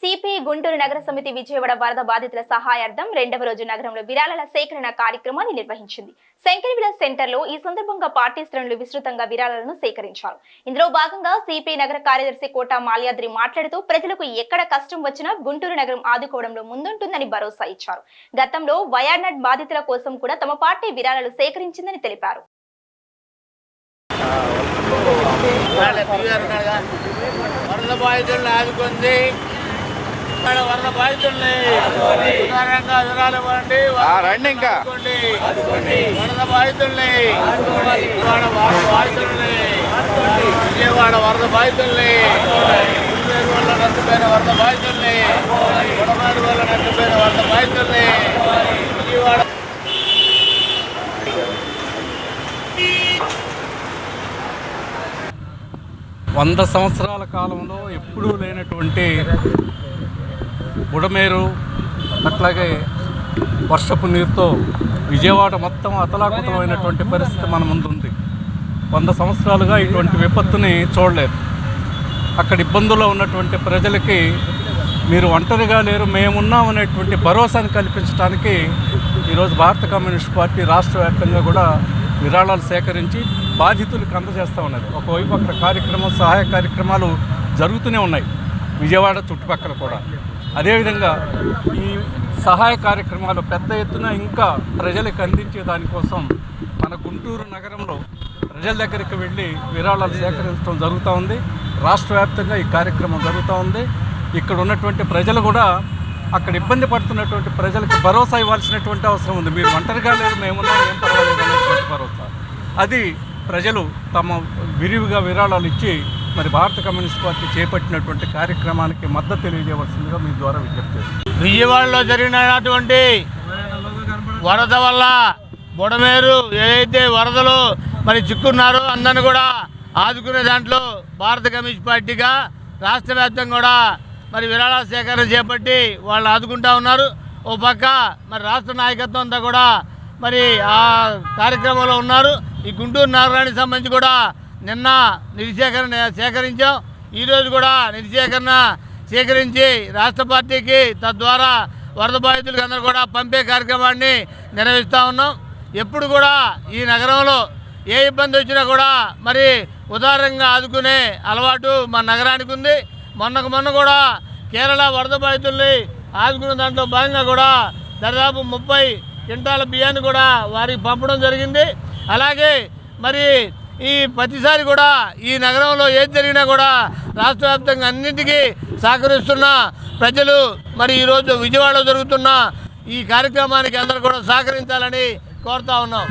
CPI Guntur నగర సమితి విజయవాడ వరద బాధితుల సహాయార్థం రెండవ రోజు నగరంలో విరాళాల సేకరణ కార్యక్రమాన్ని నిర్వహించింది. శంకరవిల సెంటర్లో ఈ సందర్భంగా పార్టీ శ్రేణులు విస్తృతంగా విరాళాలను సేకరించారు. ఇందులో భాగంగా సిపిఐ నగర కార్యదర్శి కోట మాల్యాద్రి మాట్లాడుతూ ప్రజలకు ఎక్కడ కష్టం వచ్చినా గుంటూరు నగరం ఆదుకోవడంలో ముందుంటుందని భరోసా ఇచ్చారు. గతంలో వయార్నట్ బాధితుల కోసం కూడా తమ పార్టీ విరాళాలు సేకరించిందని తెలిపారు. వరద బాధితులను ఆదుకుంది. రండి ఇంకా. ఆదుకోండి. వరద బాధితుల్ని విజయవాడ వరద బాధితుల్ని విజయవాడ వరద బాధితుల్ని గుంటూరు వల్ల నష్టపోయిన వరద బాధితుల్ని గుడమాడి వల్ల నష్టపోయిన వరద బాధితుల్ని విజయవాడ వంద సంవత్సరాల కాలంలో ఎప్పుడూ లేనటువంటి బుడమేరు అట్లాగే వర్షపు నీరుతో విజయవాడ మొత్తం అతలాకుతలమైనటువంటి పరిస్థితి మన ముందుంది. వంద సంవత్సరాలుగా ఇటువంటి విపత్తుని చూడలేదు. అక్కడ ఇబ్బందుల్లో ఉన్నటువంటి ప్రజలకి మీరు ఒంటరిగా లేరు మేమున్నాం అనేటువంటి భరోసాను కల్పించడానికి ఈరోజు భారత కమ్యూనిస్ట్ పార్టీ రాష్ట్ర వ్యాప్తంగా కూడా విరాళాలు సేకరించి బాధితులకు అందజేస్తూ ఉన్నది. ఒకవైపు అక్కడ కార్యక్రమం సహాయ కార్యక్రమాలు జరుగుతూనే ఉన్నాయి. విజయవాడ చుట్టుపక్కల కూడా. అదేవిధంగా ఈ సహాయ కార్యక్రమాలు పెద్ద ఎత్తున ఇంకా ప్రజలకు అందించే దానికోసం మన గుంటూరు నగరంలో ప్రజల దగ్గరికి వెళ్ళి విరాళాలు సేకరించడం జరుగుతూ ఉంది. రాష్ట్ర వ్యాప్తంగా ఈ కార్యక్రమం జరుగుతూ ఉంది. ఇక్కడ ఉన్నటువంటి ప్రజలు కూడా అక్కడ ఇబ్బంది పడుతున్నటువంటి ప్రజలకు భరోసా ఇవ్వాల్సినటువంటి అవసరం ఉంది. మీరు ఒంటరిగా లేదు మేము ఏం పర్వాలేదు అనేటువంటి భరోసా. అది ప్రజలు తమ విరివిగా విరాళాలు ఇచ్చి మరి భారత కమ్యూనిస్ట్ పార్టీ చేపట్టినటువంటి కార్యక్రమానికి మద్దతు తెలియజేయవలసిందిగా మీ ద్వారా విజ్ఞప్తి విజయవాడలో జరిగినటువంటి వరద వల్ల బుడమేరు ఏదైతే వరదలు మరి చిక్కున్నారో అందరిని కూడా ఆదుకునే దాంట్లో భారత కమ్యూనిస్ట్ పార్టీగా రాష్ట్ర వ్యాప్తంగా కూడా మరి విరాళాల సేకరణ చేపట్టి వాళ్ళు ఆదుకుంటా ఉన్నారు. ఓ పక్క మరి రాష్ట్ర నాయకత్వం అంతా కూడా మరి ఆ కార్యక్రమంలో ఉన్నారు. ఈ గుంటూరు నగరానికి సంబంధించి కూడా నిన్న నిధి సేకరణ సేకరించాం ఈరోజు కూడా నిధి సేకరణ సేకరించి రాష్ట్ర పార్టీకి తద్వారా వరద బాధితులకు అందరూ కూడా పంపే కార్యక్రమాన్ని నిర్వహిస్తూ ఉన్నాం. ఎప్పుడు కూడా ఈ నగరంలో ఏ ఇబ్బంది వచ్చినా కూడా మరి ఉదారంగా ఆదుకునే అలవాటు మన నగరానికి ఉంది. మొన్నకు మొన్న కూడా కేరళ వరద బాధితుల్ని ఆదుకునే దాంట్లో భాగంగా కూడా దాదాపు ముప్పై క్వింటాల బియ్యాన్ని కూడా వారికి పంపడం జరిగింది. అలాగే మరి ఈ ప్రతిసారి కూడా ఈ నగరంలో ఏది జరిగినా కూడా రాష్ట్ర వ్యాప్తంగా అన్నింటికీ సహకరిస్తున్న ప్రజలు మరి ఈరోజు విజయవాడలో జరుగుతున్న ఈ కార్యక్రమానికి అందరూ కూడా సహకరించాలని కోరుతా ఉన్నాం.